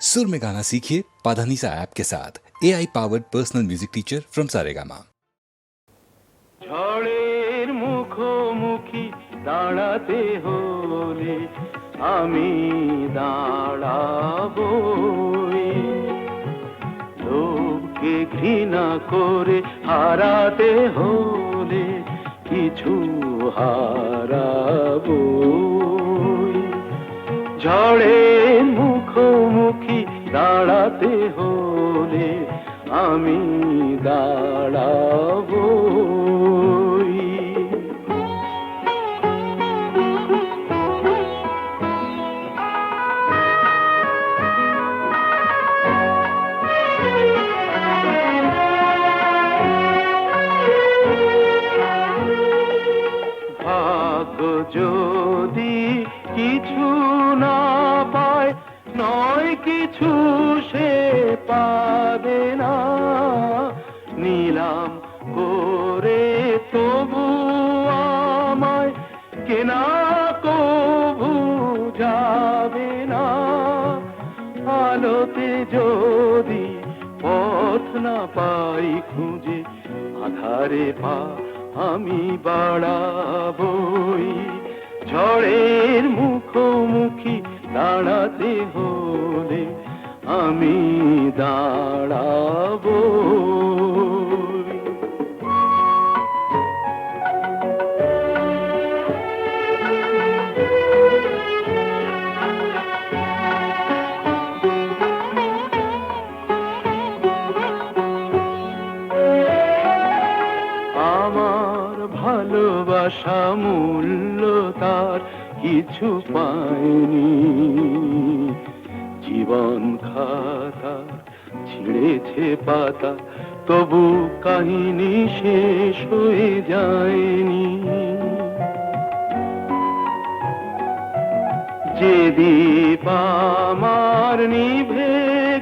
सुर में गाना सीखिए पाधानीसा ऐप के साथ A I powered personal music teacher from Saregama ঝড়ের মুখোমুখি দাঁড়াতে হলে আমি দাঁড়াবো লোককে ঘৃণা করে হারাতে হলে কিছু হারাবো ঝড়ের মুখোমুখি দাঁড়াতে হলে আমি দাঁড়াবো। বাড়াবই। ঝড়ের মুখোমুখি দাঁড়াতে হলে আমি দাঁড়াবো কিছু পায়নি জীবন খাতা ছিঁড়েছে পাতা, তবু কাহিনী শেষ হয়ে যায়নি। যে দীপ আমার নিভে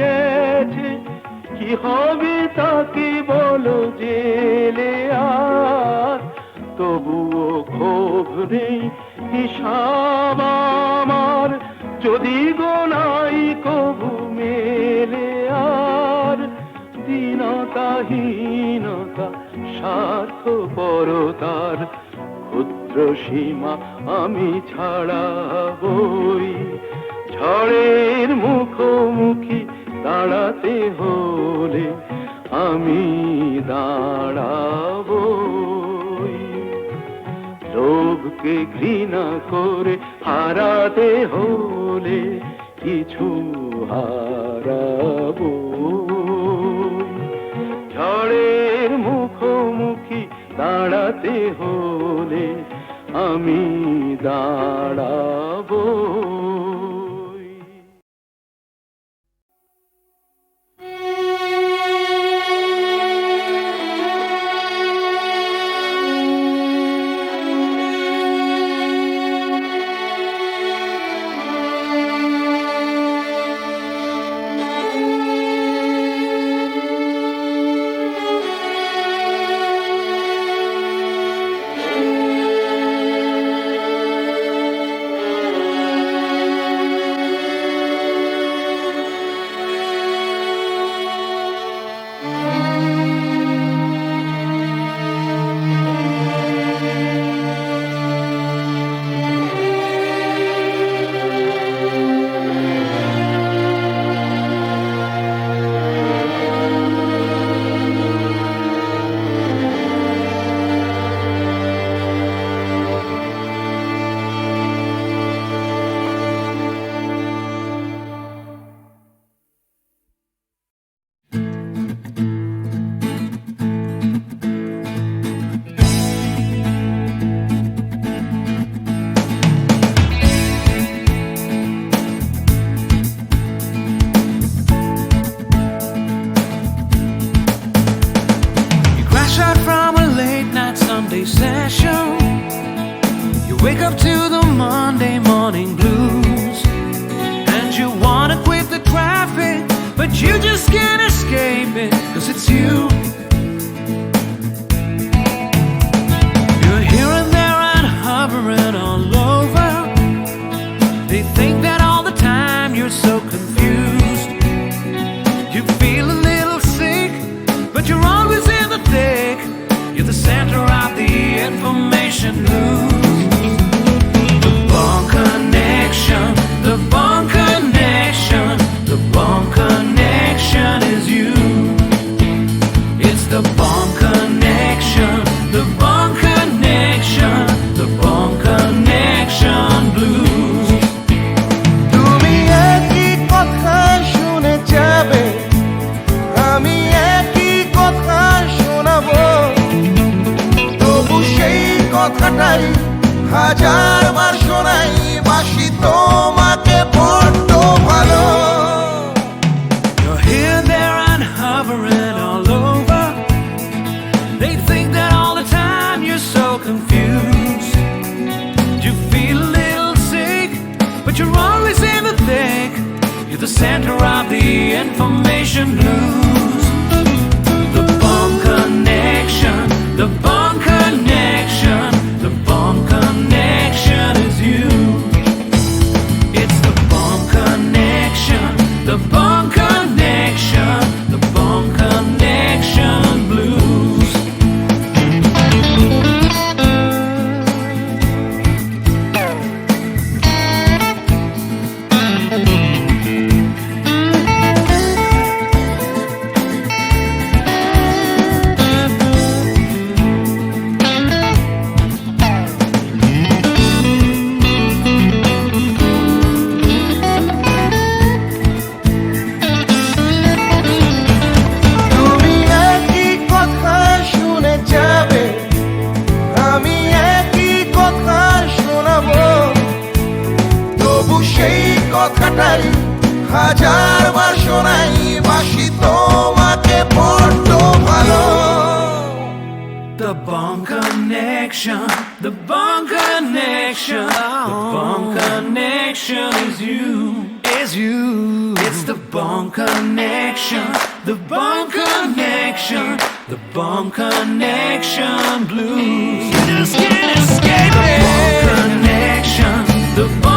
গেছে, কি হবে তাকে বলো জেলে আর? তবুও ক্ষোভ নেই হিসাব আমার, যদি গোনাই কবু মেলে আর। দীনতাহীনতা স্বার্থ পরতার ক্ষুদ্র সীমা আমি ছাড়াবই। ঝড়ের মুখোমুখি দাঁড়াতে হলে লোভকে ঘৃণা করে হারাতে হলে কিছু হারাবো। ঝড়ের মুখোমুখি দাঁড়াতে হলে আমি দাঁড়াবো। hajar marșonai সেই কথাটাই হাজার বার শোনাই বাসি তোমাকে বড্ড ভালো The bomb connection, the bomb connection, the bomb connection is you, is you. It's the bomb connection, the bomb connection, the bomb connection blues. You just can't escape the bomb connection, the bomb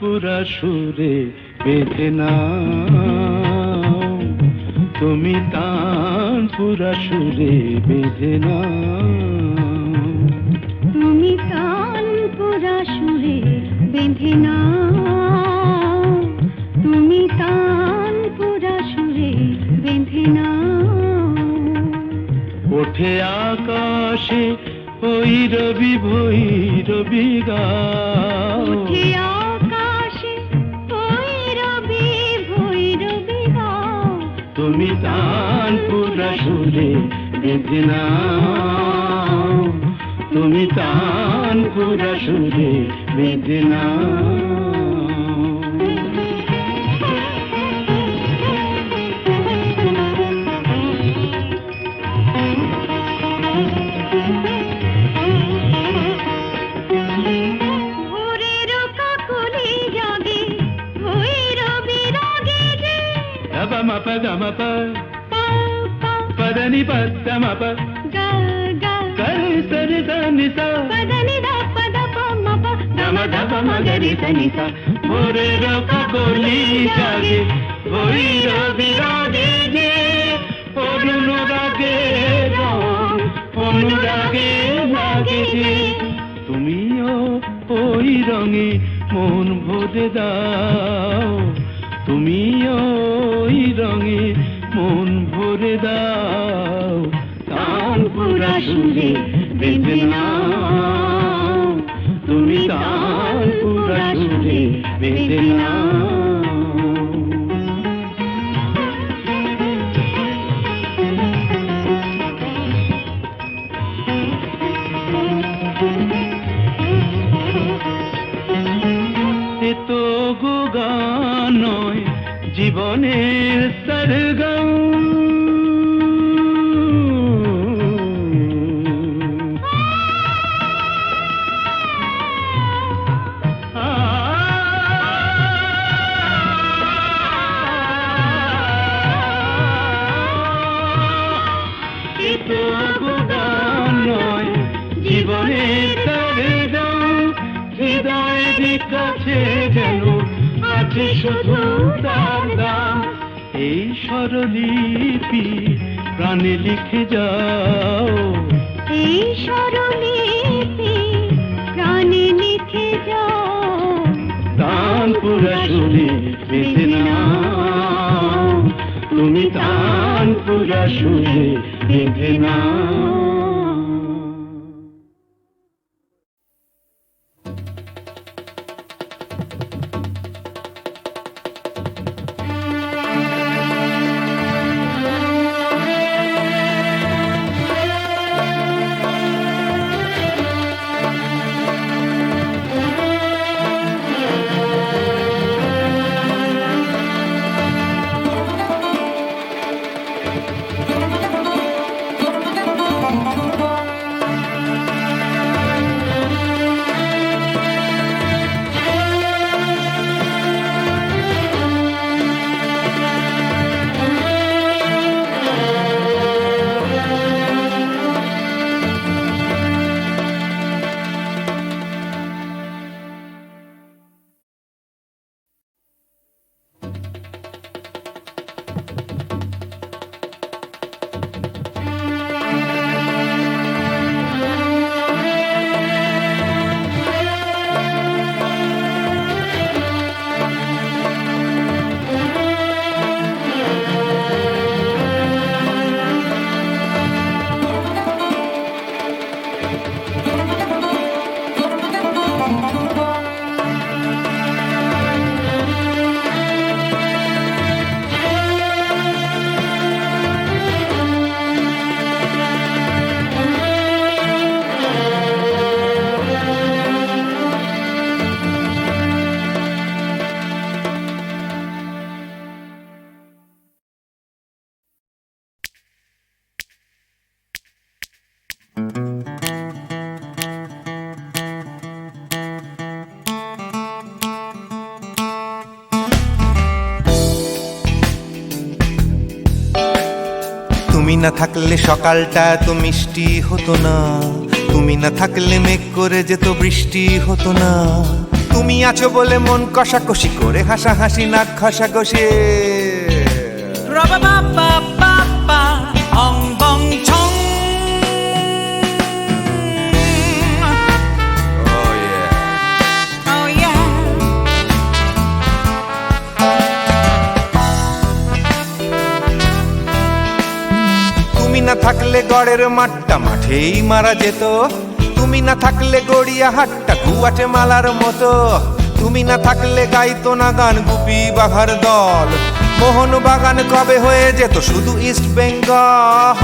তানপুরা সুরে বেঁধে নাও। তুমি তানপুরা সুরে বেঁধে নাও। তুমি কান পুরা সুরে বেঁধে নাও। তুমি তান পুরা সুরে বেঁধে নাও। ওঠে আকাশে ওই রবি ভৈরবি গাও। সুরে বেঁধে নাও। তুমি তানপুরা সুরে বেঁধে নাও। ভৈরবী রাগে పదని పద్ద మప গা গা కరి సరి దని స పదని ద పద ప మ ప గమ ధప మగరి సని స ভোরের কবলি জাগে ভৈরবী রাগে যে অনুরাগে রং অনুরাগে লাগে যে তুমিও ওই রঙে মন ভরে দাও তুমিও ওই রঙে মন ভরে দাও তানপুরা সুরে বেঁধে নাও। তুমি তানপুরা সুরে বেঁধে জীবনের সরগম যেন আছে শুধু তার দাম। এই স্বরলিপি প্রাণে লিখে যাও। এই স্বরলিপি প্রাণে লিখে যাও। তানপুরা সুরে বেঁধে তুমি তানপুরা সুরে বেঁধে নাও। না থাকলে সকালটা এত মিষ্টি হতো না। তুমি না থাকলে মেঘ করে যেত বৃষ্টি হতো না। তুমি আছো বলে মন কষাকষি করে হাসাহাসি নাক না Ra-ba-ba-ba-ba-ba, না থাকলে গড়ের মাঠটা মাঠেই মারা যেত। তুমি না থাকলে গড়িয়া হাটটা গুয়াটে মালার মতো। তুমি না থাকলে গাইতো না গান গুপি বাঘার দল। মোহন বাগান কবে হয়ে যেত শুধু ইস্ট বেঙ্গল?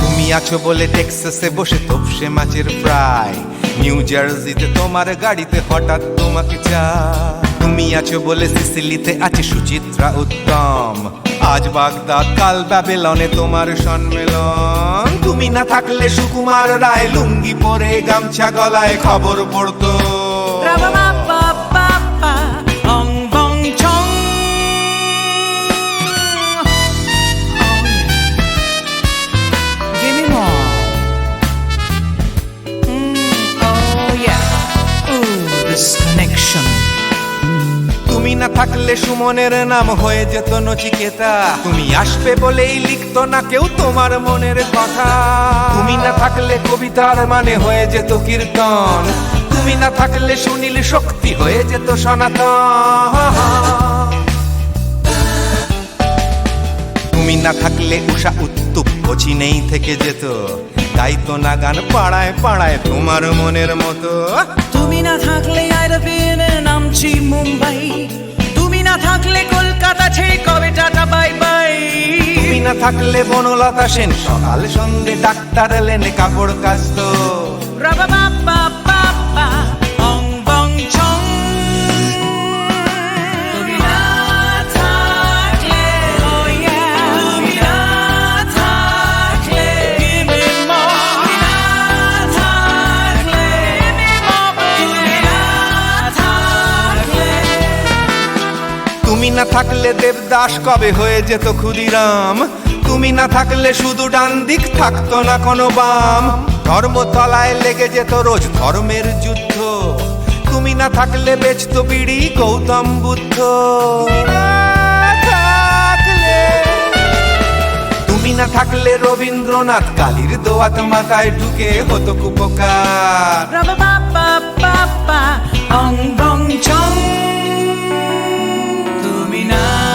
তুমি আছো বলে টেক্সাসে বসে তপসে মাছের প্রায় নিউ জার্সিতে তোমার গাড়িতে হঠাৎ তোমাকে চাই। তুমি আছো বলে সিসিলিতে আছে সুচিত্রা উত্তম আজ বাগদাদ কাল ব্যাবেলনে তোমার সম্মেলন তুমি না থাকলে সুকুমার রায় লুঙ্গি পরে গামছা গলায় খবর পড়তো. Oh connection. তুমি না থাকলে সুমনের নাম হয়ে যেত নচিকেতা। তুমি আসবে বলেই লিখতো না কেউ তোমার মনের কথা। তুমি না থাকলে কবিতার মানে হয়ে যেত কীর্তন। তুমি না থাকলে সুনীল শক্তি হয়ে যেত সনাতন। তুমি না থাকলে উষা উত্তুপ নেই থেকে যেত। গাইতো না গান পাড়ায় পাড়ায় তোমার মনের মতো। তুমি না থাকলে আইরবিনে নামছি মুম্বাই। তুমি না থাকলে কলকাতা ছেড়ে কবে টাটা বাই বাই। তুমি না থাকলে বনলতা সেন সকাল সন্ধে ডাক্তার লেনে কাপড় কাচতো। রাবা বাবা তুমি না থাকলে দেবদাস কবে হয়ে যেত ক্ষুদিরাম? তুমি না থাকলে শুধু ডান দিক থাকতো না কোনো বাম। ধর্মতলায় লেগে যেত রোজ ধর্মের যুদ্ধ। তুমি না থাকলে বেচত বিড়ি গৌতম বুদ্ধ। তুমি না থাকলে রবীন্দ্রনাথ কালীর দোয়াত মাথায় ঢুকে হতো কুপকার। bong chong. তুমি না